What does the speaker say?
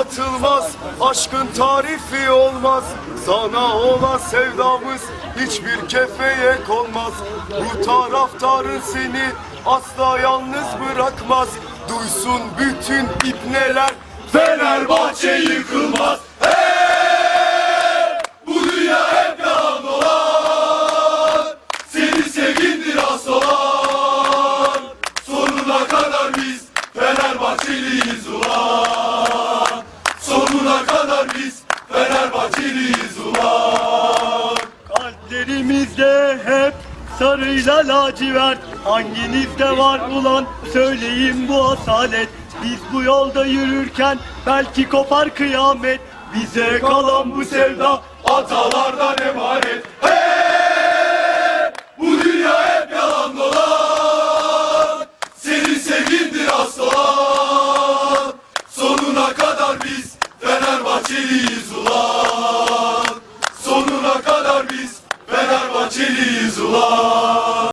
anlatılmaz Aşkın tarifi olmaz. Sana olan sevdamız hiçbir kefeye konmaz. Bu taraftarın seni asla yalnız bırakmaz. Duysun bütün ibneler Fenerbahçe yıkılmaz. Bu dünya hep yalan dolan Seni sevindir aslan Sonuna kadar biz Fenerbahçeliyiz Kalplerimizde hep sarıyla lacivert. Hanginizde var ulan? Söyleyin bu asalet. Biz bu yolda yürürken belki kopar kıyamet. Bize kalan bu sevda Atalardan emanet. Hey! Bu dünya hep yalan dolan. Seni sevindir aslan. Sonuna kadar biz Fenerbahçeliyiz Bahçeliyiz ulan.